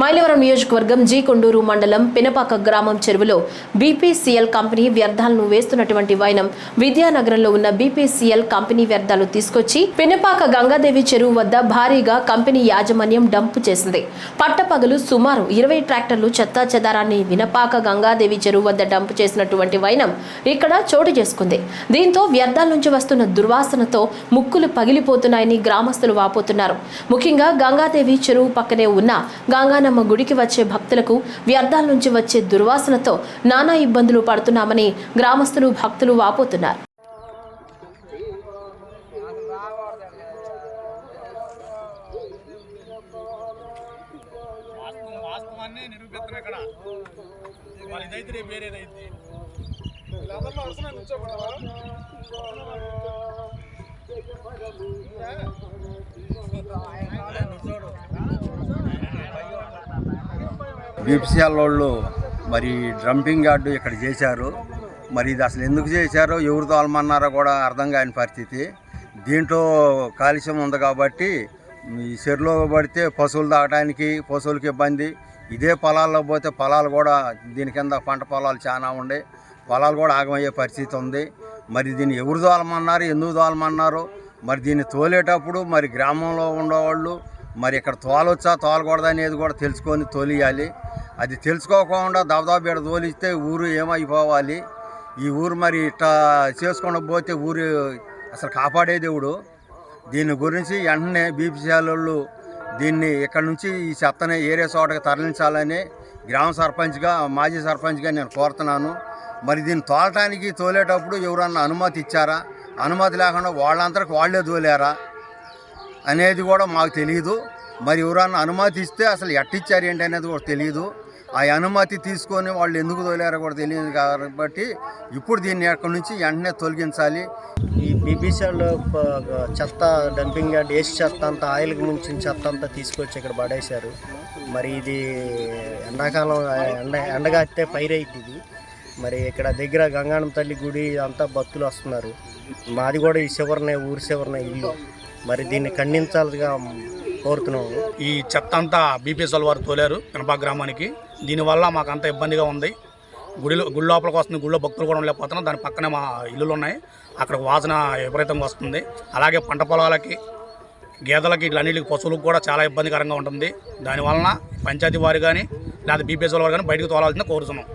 మైలవరం నియోజకవర్గం జీ కొండూరు మండలం పినపాక గ్రామం చెరువులో బీపీసీఎల్ కంపెనీ వ్యర్థాలను వేస్తున్నటువంటి వైనం విద్యానగరంలో ఉన్న బీపీసీఎల్ కంపెనీ వ్యర్థాలు తీసుకొచ్చి పినపాక గంగాదేవి చెరువు వద్ద భారీగా కంపెనీ యాజమాన్యం డంపు చేసింది. పట్టపగలు సుమారు ఇరవై ట్రాక్టర్లు చెత్తా చెదారాన్ని వినపాక గంగాదేవి చెరువు వద్ద డంపు చేసినటువంటి వైనం ఇక్కడ చోటు చేసుకుంది. దీంతో వ్యర్థాల నుంచి వస్తున్న దుర్వాసనతో ముక్కులు పగిలిపోతున్నాయని గ్రామస్తులు వాపోతున్నారు. ముఖ్యంగా గంగాదేవి చెరువు పక్కనే ఉన్న గంగానమ్మ గుడికి వచ్చే భక్తులకు వ్యర్థాల నుంచి వచ్చే దుర్వాసనతో నానా ఇబ్బందులు పడుతున్నామని గ్రామస్తులు భక్తులు వాపోతున్నారు. వాస్తవాన్ని ఇక్కడ. వాళ్ళు ఇదైతే రేపు వేరేదైతే. వీళ్ళందరిలో అవసరం కూర్చోకూడదా బీపీసీఎల్ వాళ్ళు మరి డ్రంపింగ్ యార్డు ఇక్కడ చేశారు. మరి ఇది అసలు ఎందుకు చేశారో ఎవరు తోలమన్నారో కూడా అర్థం కాని పరిస్థితి. దీంట్లో కాలుష్యం ఉంది కాబట్టి ఈ చెరులో పడితే పశువులు తాగడానికి పశువులకి ఇబ్బంది. ఇదే పొలాల్లో పోతే పొలాలు కూడా దీని కింద పంట పొలాలు చాలా ఉండే. పొలాలు కూడా ఆగమయ్యే పరిస్థితి ఉంది. మరి దీన్ని ఎవరు తోలమన్నారు ఎందుకు తోలమన్నారు? మరి దీన్ని తోలేటప్పుడు మరి గ్రామంలో ఉండేవాళ్ళు మరి ఇక్కడ తోలొచ్చా తోలకూడదనేది కూడా తెలుసుకొని తోలియాలి. అది తెలుసుకోకుండా దబదబ తోలిస్తే ఊరు ఏమైపోవాలి? ఈ ఊరు మరి ఇట్లా చేసుకుండా పోతే ఊరు అసలు కాపాడే దేవుడు. దీని గురించి వెంటనే బీపీసీఎల్ వాళ్ళు దీన్ని ఇక్కడ నుంచి ఈ చెత్తని ఏరే చోటకి తరలించాలని గ్రామ సర్పంచ్గా మాజీ సర్పంచ్గా నేను కోరుతున్నాను. మరి దీన్ని తోలటానికి తోలేటప్పుడు ఎవరన్నా అనుమతి ఇచ్చారా? అనుమతి లేకుండా వాళ్ళంతరికి వాళ్ళే తోలారా? అనేది కూడా మాకు తెలియదు మరి ఎవరన్నా అనుమతి ఇస్తే అసలు ఎట్టిచ్చారు ఏంటి అనేది కూడా తెలియదు ఆ అనుమతి తీసుకొని వాళ్ళు ఎందుకు తోలారో కూడా తెలియదు కాబట్టి ఇప్పుడు దీన్ని అక్కడి నుంచి వెంటనే తొలగించాలి. ఈ బీబీసీలో చెత్త డంపింగ్ యార్డ్ వేస్ట్ చెత్త అంతా ఆయిల్కి ముంచిన చెత్త అంతా తీసుకొచ్చి ఇక్కడ పడేశారు. మరి ఇది ఎండాకాలం ఎండ ఎండగాస్తే పైరైద్ది ఇది. మరి ఇక్కడ దగ్గర గంగాణం తల్లి గుడి అంతా భక్తులు వస్తున్నారు. మాది కూడా ఈ చివరనే ఊరి చివరనే ఇల్లు. మరి దీన్ని ఖండించాలిగా కోరుతున్నాము ఈ చెత్త అంతా బీపీఎస్ఎల్ వారు తోలారు కనపా గ్రామానికి. దీనివల్ల మాకు అంత ఇబ్బందిగా ఉంది. గుడిలో గుడి లోపలికి వస్తుంది గుడిలో భక్తులు కూడా ఉండలేకపోతున్నాం దాని పక్కనే మా ఇల్లులు ఉన్నాయి. అక్కడ వాసన విపరీతంగా వస్తుంది. అలాగే పంట పొలాలకి గేదెలకి ఇట్లన్నిటికి పశువులకు కూడా చాలా ఇబ్బందికరంగా ఉంటుంది. దానివలన పంచాయతీ వారు కానీ లేదా బీపీఎస్ఎల్ వారు కానీ బయటకు తోలాల్సిందే కోరుతున్నాం.